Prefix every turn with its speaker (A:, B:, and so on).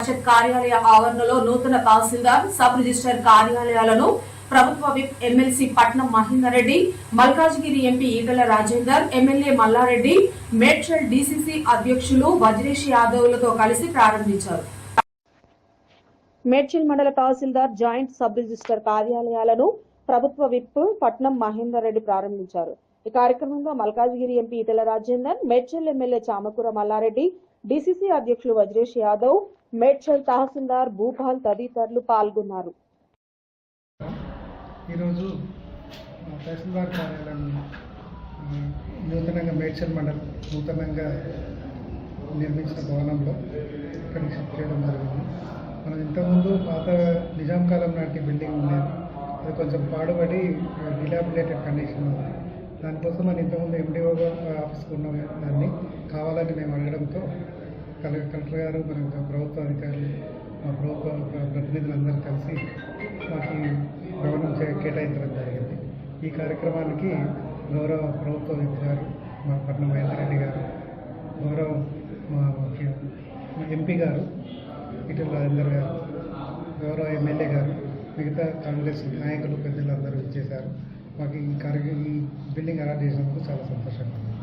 A: పరిషత్ కార్యాలయ ఆవరణలో నూతన తహసీల్దార్ సబ్ రిజిస్టర్ కార్యాలయాలను ప్రభుత్వ whip MLC Patnam Mahender Reddy Malkajgiri MP Etela Rajender MLA Mallareddy Medchal DCC అధ్యక్షులు వజ్రేష్ యాదవ్లతో కలిసి ప్రారంభించారు. మేడ్చల్ మండల తహసీల్దార్ జాయింట్ సబ్ రిజిస్టర్ కార్యాలయాలను ప్రభుత్వ విప్ పట్నం మహేందర్ రెడ్డి ప్రారంభించారు. ఈ కార్యక్రమంలో Malkajgiri MP Etela Rajender Medchal MLA Chamakura Mallareddy DCC అధ్యక్షులు వజ్రేష్ యాదవ్ మేడ్చల్ తహసీల్దార్ భూపాల్ తదితరులు పాల్గొన్నారు.
B: ఈరోజు తహసీల్దార్ కార్యాలయం నూతనంగా మేడ్చల్ మండలం నూతనంగా నిర్మించిన భవనంలో ఇక్కడ షిఫ్ట్ చేయడం జరిగింది. మనం ఇంతకుముందు పాత నిజాం కాలం నాటి బిల్డింగ్ ఉండేది అది కొంచెం పాడుబడి డిలాబిలేటెడ్ కండిషన్ ఉంది. దానికోసం మనం ఇంతకుముందు ఎండిఓ ఆఫీస్కి ఉన్న దాన్ని కావాలని మేము అడగడంతో కలెక్టర్ గారు మన ప్రభుత్వ అధికారులు మా ప్రభుత్వ ప్రతినిధులందరూ కలిసి మాకు గౌరవం భవనం కేటాయించడం జరిగింది. ఈ కార్యక్రమానికి గౌరవ ప్రభుత్వ వ్యక్తి గారు మా పట్నం మహేందర్ గారు గౌరవ మా ముఖ్య మా ఎంపీ గారు ఇటల రాజేందర్ గారు గౌరవ ఎమ్మెల్యే గారు మిగతా కాంగ్రెస్ నాయకులు పెద్దలందరూ ఇచ్చేశారు మాకు ఈ కార్య ఈ బిల్డింగ్ అలాట్ చేసినందుకు చాలా సంతోషంగా ఉంది.